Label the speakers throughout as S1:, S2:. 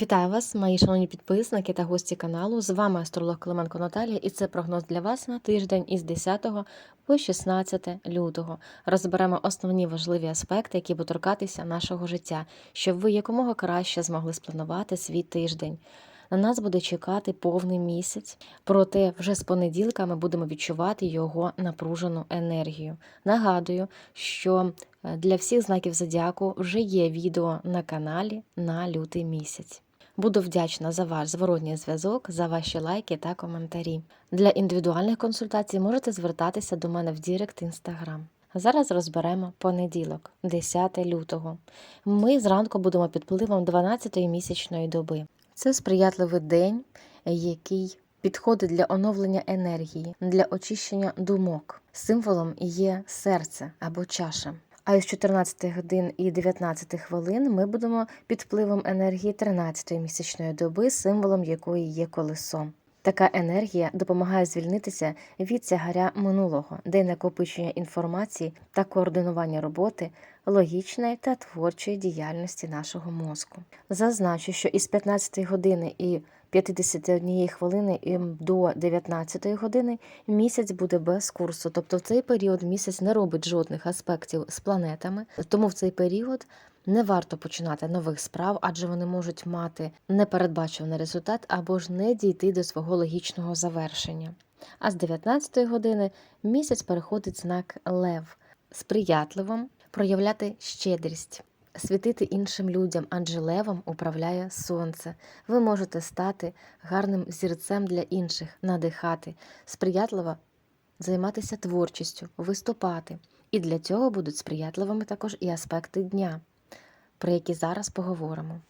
S1: Вітаю вас, мої шановні підписники та гості каналу. З вами астролог Клименко Наталія, і це прогноз для вас на тиждень із 10 по 16 лютого. Розберемо основні важливі аспекти, які будуть торкатися нашого життя, щоб ви якомога краще змогли спланувати свій тиждень. На нас буде чекати повний місяць, проте вже з понеділка ми будемо відчувати його напружену енергію. Нагадую, що е, для всіх знаків зодіаку вже є відео на каналі на лютий місяць. Буду вдячна за ваш зворотній зв'язок, за ваші лайки та коментарі. Для індивідуальних консультацій можете звертатися до мене в Дірект Інстаграм. Зараз розберемо понеділок, 10 лютого. Ми зранку будемо під впливом 12-ї місячної доби. Це сприятливий день, який підходить для оновлення енергії, для очищення думок. Символом є серце або чаша. А із 14 годин і 19 хвилин ми будемо під впливом енергії 13-ї місячної доби, символом якої є колесо. Така енергія допомагає звільнитися від тягаря минулого, де накопичення інформації та координування роботи, логічної та творчої діяльності нашого мозку. Зазначу, що із 15 години і 51 хвилини до 19 години місяць буде без курсу. Тобто в цей період місяць не робить жодних аспектів з планетами, тому в цей період не варто починати нових справ, адже вони можуть мати непередбачуваний результат або ж не дійти до свого логічного завершення. А з 19 години місяць переходить знак Лев сприятливим проявляти щедрість. Світити іншим людям, адже левом управляє сонце. Ви можете стати гарним зірцем для інших, надихати, сприятливо займатися творчістю, виступати. І для цього будуть сприятливими також і аспекти дня, про які зараз поговоримо.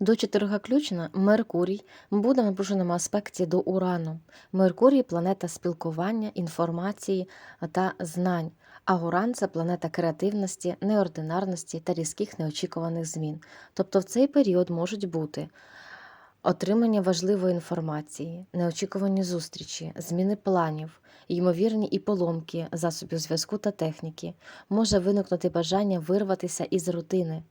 S1: До четверга ключна Меркурій буде в напруженому аспекті до Урану. Меркурій планета спілкування, інформації та знань. А Уран це планета креативності, неординарності та різких неочікуваних змін. Тобто в цей період можуть бути отримання важливої інформації, неочікувані зустрічі, зміни планів, ймовірні і поломки засобів зв'язку та техніки, може виникнути бажання вирватися із рутини,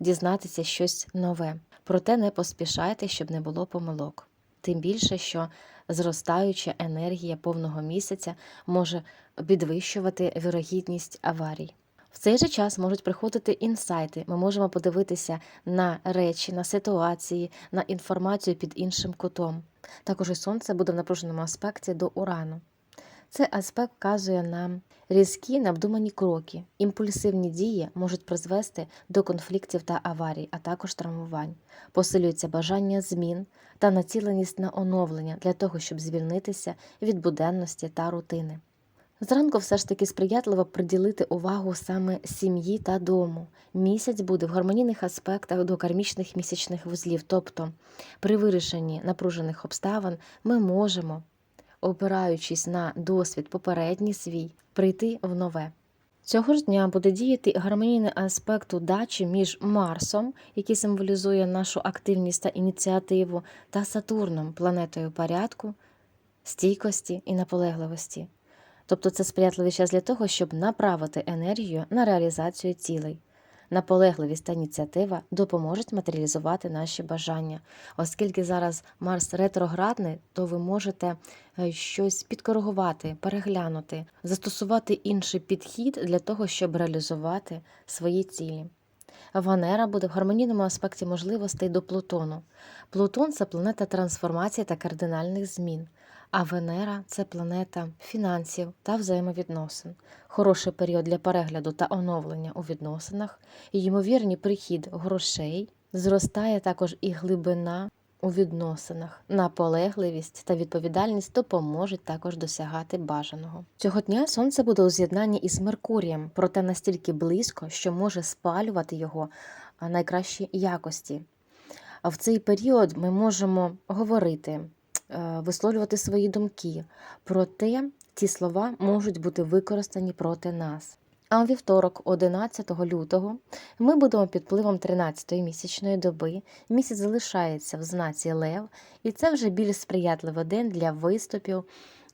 S1: дізнатися щось нове. Проте не поспішайте, щоб не було помилок. Тим більше, що зростаюча енергія повного місяця може підвищувати вірогідність аварій. В цей же час можуть приходити інсайти. Ми можемо подивитися на речі, на ситуації, на інформацію під іншим кутом. Також і сонце буде в напруженому аспекті до урану. Цей аспект вказує нам різкі необдумані кроки, імпульсивні дії можуть призвести до конфліктів та аварій, а також травмувань. Посилюється бажання змін та націленість на оновлення для того, щоб звільнитися від буденності та рутини. Зранку все ж таки сприятливо приділити увагу саме сім'ї та дому. Місяць буде в гармонійних аспектах до кармічних місячних вузлів, тобто при вирішенні напружених обставин ми можемо опираючись на досвід попередній свій, прийти в нове. Цього ж дня буде діяти гармонійний аспект удачі між Марсом, який символізує нашу активність та ініціативу, та Сатурном, планетою порядку, стійкості і наполегливості. Тобто це сприятливий час для того, щоб направити енергію на реалізацію цілей. Наполегливість та ініціатива допоможуть матеріалізувати наші бажання. Оскільки зараз Марс ретроградний, то ви можете е, щось підкоригувати, переглянути, застосувати інший підхід для того, щоб реалізувати свої цілі. Венера буде в гармонійному аспекті можливостей до Плутону. Плутон це планета трансформації та кардинальних змін. А Венера це планета фінансів та взаємовідносин, хороший період для перегляду та оновлення у відносинах, і ймовірний прихід грошей, зростає також і глибина у відносинах, наполегливість та відповідальність допоможуть також досягати бажаного. Цього дня сонце буде у з'єднанні із Меркурієм, проте настільки близько, що може спалювати його найкращі якості. А в цей період ми можемо говорити. Е, висловлювати свої думки, проте ці слова можуть бути використані проти нас. А вівторок, 11 лютого, ми будемо під впливом 13-ї місячної доби. Місяць залишається в знаці Лев, і це вже більш сприятливий день для виступів,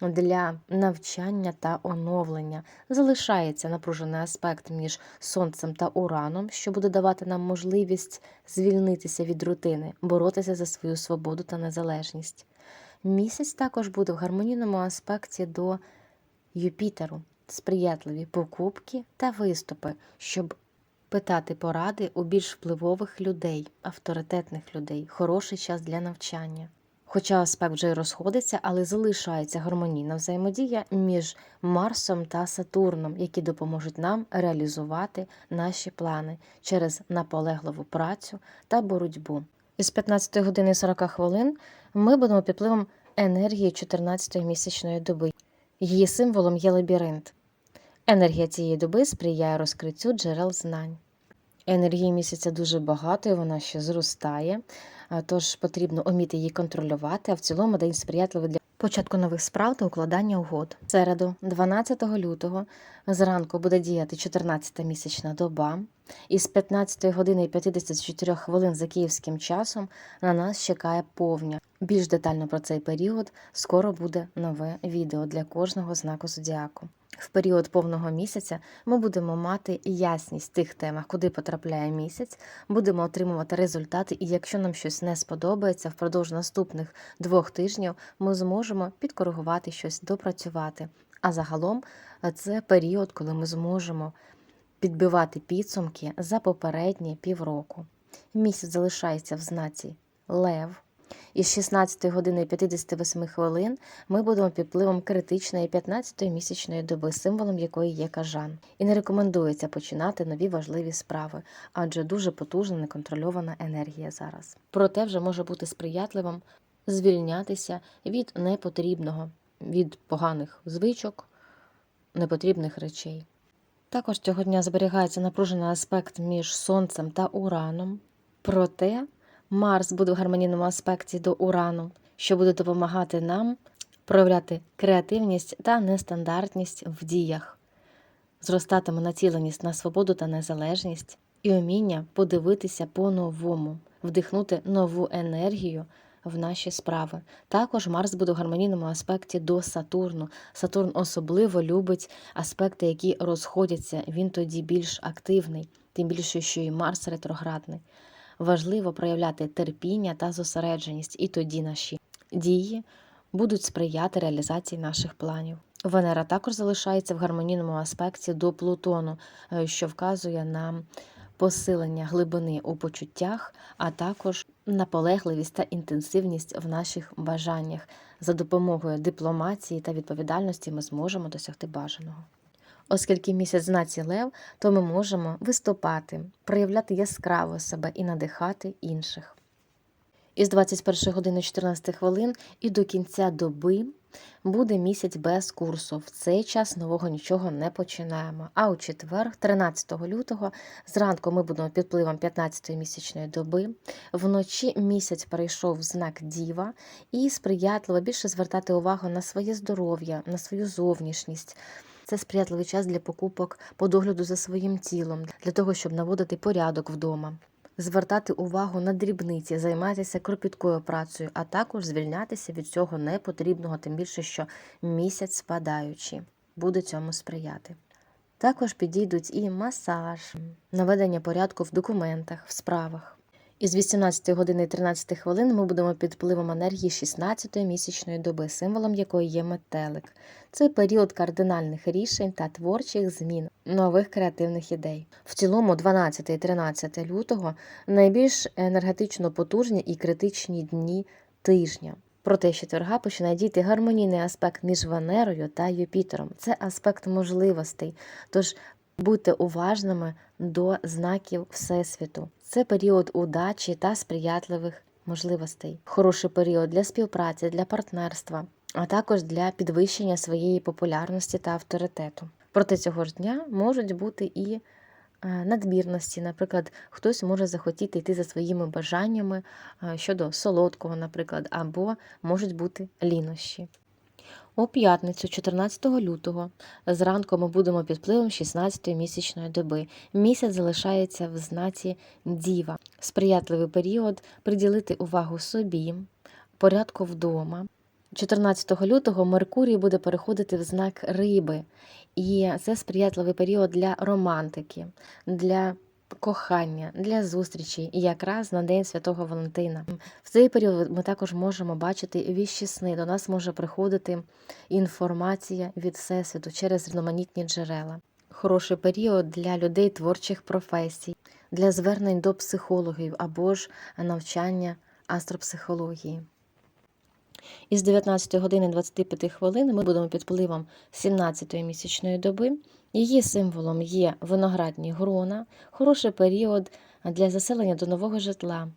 S1: для навчання та оновлення. Залишається напружений аспект між сонцем та ураном, що буде давати нам можливість звільнитися від рутини, боротися за свою свободу та незалежність. Місяць також буде в гармонійному аспекті до Юпітеру, сприятливі покупки та виступи, щоб питати поради у більш впливових людей, авторитетних людей, хороший час для навчання. Хоча аспект вже й розходиться, але залишається гармонійна взаємодія між Марсом та Сатурном, які допоможуть нам реалізувати наші плани через наполегливу працю та боротьбу. Із 15 години 40 хвилин ми будемо під впливом енергії 14-ї місячної доби. Її символом є лабіринт. Енергія цієї доби сприяє розкриттю джерел знань. Енергії місяця дуже багато, і вона ще зростає, тож потрібно уміти її контролювати, а в цілому день сприятливий для початку нових справ та укладання угод. В Середу, 12 лютого, зранку буде діяти 14-та місячна доба, і з 15 години і 54 хвилин за київським часом на нас чекає повня. Більш детально про цей період скоро буде нове відео для кожного знаку зодіаку. В період повного місяця ми будемо мати ясність в тих темах, куди потрапляє місяць, будемо отримувати результати, і якщо нам щось не сподобається, впродовж наступних двох тижнів ми зможемо підкоригувати щось, допрацювати. А загалом е, це період, коли ми зможемо підбивати підсумки за попередні півроку. Місяць залишається в знаці Лев. Із 16 години і 58 хвилин ми будемо під впливом критичної 15-ї місячної доби, символом якої є кажан. І не рекомендується починати нові важливі справи, адже дуже потужна неконтрольована енергія зараз. Проте вже може бути сприятливим звільнятися від непотрібного, від поганих звичок, непотрібних речей. Також цього дня зберігається напружений аспект між Сонцем та Ураном. Проте Марс буде в гармонійному аспекті до Урану, що буде допомагати нам проявляти креативність та нестандартність в діях, зростатиме націленість на свободу та незалежність і уміння подивитися по-новому, вдихнути нову енергію в наші справи. Також Марс буде в гармонійному аспекті до Сатурну. Сатурн особливо любить аспекти, які розходяться. Він тоді більш активний, тим більше, що і Марс ретроградний. Важливо проявляти терпіння та зосередженість, і тоді наші дії будуть сприяти реалізації наших планів. Венера також залишається в гармонійному аспекті до Плутону, е, що вказує на посилення глибини у почуттях, а також наполегливість та інтенсивність в наших бажаннях. За допомогою дипломатії та відповідальності ми зможемо досягти бажаного. Оскільки місяць знаці Лев, то ми можемо виступати, проявляти яскраво себе і надихати інших. Із 21 години 14 хвилин і до кінця доби буде місяць без курсу. В цей час нового нічого не починаємо. А у четвер, 13 лютого, зранку ми будемо під впливом 15-ї місячної доби. Вночі місяць перейшов в знак Діва і сприятливо більше звертати увагу на своє здоров'я, на свою зовнішність. Це сприятливий час для покупок по догляду за своїм тілом, для того, щоб наводити порядок вдома, звертати увагу на дрібниці, займатися кропіткою працею, а також звільнятися від цього непотрібного, тим більше, що місяць спадаючи буде цьому сприяти. Також підійдуть і масаж, наведення порядку в документах, в справах. Із 18 години 13 хвилин ми будемо під впливом енергії 16-ї місячної доби, символом якої є метелик. Це період кардинальних рішень та творчих змін, нових креативних ідей. В цілому, 12 і 13 лютого найбільш енергетично потужні і критичні дні тижня. Проте четверга починає діяти гармонійний аспект між Венерою та Юпітером. Це аспект можливостей. Тож будьте уважними до знаків Всесвіту. Це період удачі та сприятливих можливостей. Хороший період для співпраці, для партнерства, а також для підвищення своєї популярності та авторитету. Проте цього ж дня можуть бути і е, надмірності. Наприклад, хтось може захотіти йти за своїми бажаннями е, щодо солодкого, наприклад, або можуть бути лінощі. У п'ятницю, 14 лютого, зранку ми будемо під впливом 16-ї місячної доби. Місяць залишається в знаці Діва. Сприятливий період приділити увагу собі, порядку вдома, 14 лютого Меркурій буде переходити в знак риби, і це сприятливий період для романтики, для кохання, для зустрічі, якраз на День Святого Валентина. В цей період ми також можемо бачити віщі сни. До нас може приходити інформація від Всесвіту через різноманітні джерела. Хороший період для людей творчих професій, для звернень до психологів або ж навчання астропсихології. Із 19 години 25 хвилин ми будемо під впливом 17-ї місячної доби. Її символом є виноградні грона, хороший період для заселення до нового житла,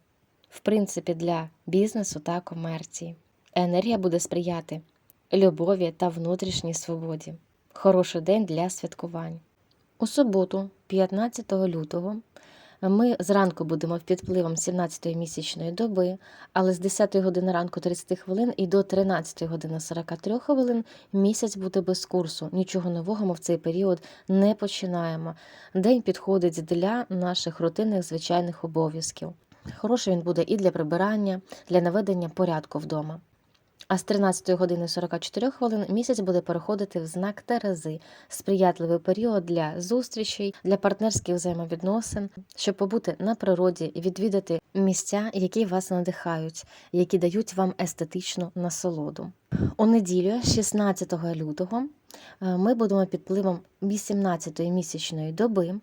S1: в принципі, для бізнесу та комерції. Енергія буде сприяти любові та внутрішній свободі. Хороший день для святкувань. У суботу, 15 лютого, ми зранку будемо під впливом 17-ї місячної доби, але з 10 години ранку 30 хвилин і до 13 години 43 хвилин місяць буде без курсу. Нічого нового ми в цей період не починаємо. День підходить для наших рутинних звичайних обов'язків. Хороший він буде і для прибирання, для наведення порядку вдома. А з 13 години 44 хвилин місяць буде переходити в знак Терези, сприятливий період для зустрічей, для партнерських взаємовідносин, щоб побути на природі і відвідати місця, які вас надихають, які дають вам естетичну насолоду. У неділю, 16 лютого, е, ми будемо під впливом 18-ї місячної доби.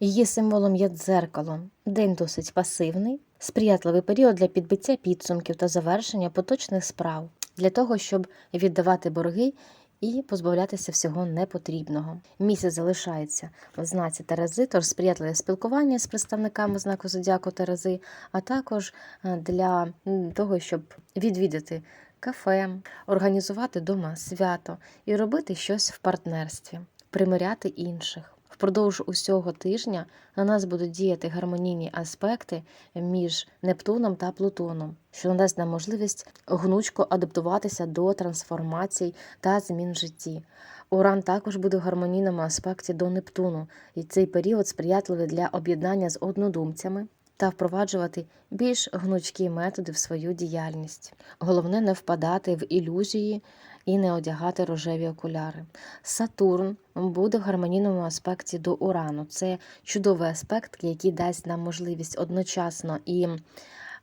S1: Її символом є дзеркало. День досить пасивний, сприятливий період для підбиття підсумків та завершення поточних справ, для того, щоб віддавати борги і позбавлятися всього непотрібного. Місяць залишається в знаці Терези, тож сприятливе спілкування з представниками знаку Зодіаку Терези, а також е, для того, щоб відвідати кафе, організувати дома свято і робити щось в партнерстві, примиряти інших. Впродовж усього тижня на нас будуть діяти гармонійні аспекти між Нептуном та Плутоном, що надасть нам можливість гнучко адаптуватися до трансформацій та змін в житті. Уран також буде в гармонійному аспекті до Нептуну, і цей період сприятливий для об'єднання з однодумцями та впроваджувати більш гнучкі методи в свою діяльність. Головне не впадати в ілюзії і не одягати рожеві окуляри. Сатурн буде в гармонійному аспекті до Урану. Це чудовий аспект, який дасть нам можливість одночасно і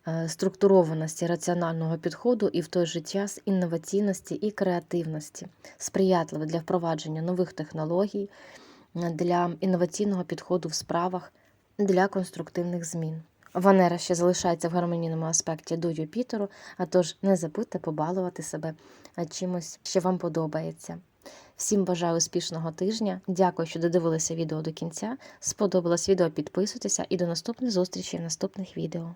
S1: е, структурованості раціонального підходу, і в той же час інноваційності і креативності, сприятливий для впровадження нових технологій, для інноваційного підходу в справах, для конструктивних змін. Венера ще залишається в гармонійному аспекті до Юпітеру, а тож не забудьте побалувати себе чимось, що вам подобається. Всім бажаю успішного тижня. Дякую, що додивилися відео до кінця. Сподобалось відео, підписуйтеся і до наступних зустрічей в наступних відео.